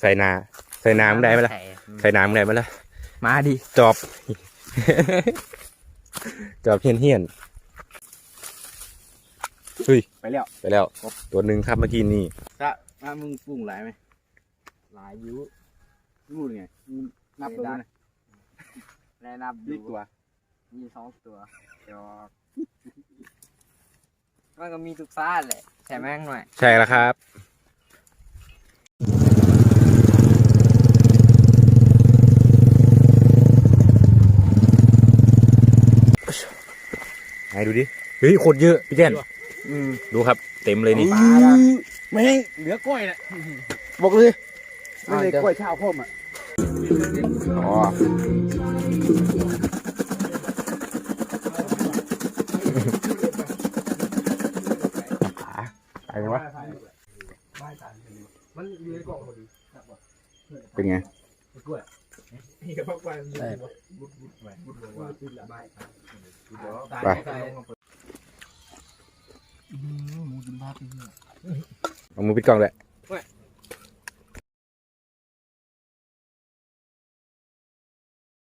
ใส่นาใส่น้ำได้ไหมล่ะใส่ใส่น้ำได้ไหมล่ะมาดิจอบจอบเฮี้ยนเฮี้ยนเฮ้ยไปแล้วไปแล้ว ตัวหนึ่งครับเมื่อกี้นี่ถ้าถ้ามึงปรุงหลายไหมหลายยุรู้ไงมึงนับดูนะแนะนำดูนี่ตัวมีสองตัวจอกมันก็มีทุกซาดแหละใช่ไหมงหน่อย ใช่แล้วครับ ไหนดูดิเฮ้ยโคตรเยอะพี่เจนอืมดูครับ เต็มเลยนี่ไม่ให้เหลือกล้วยน่ะบอกเลยไม่เลยกล้วยเช้าพ่อมอะอ๋อขาตายยังวะมันอยู่ในกล่องพอดีเป็นไงนี่กับ พักไปไปหมูกินบ้าไปเนี่ยเอามือปิดกล้องเลย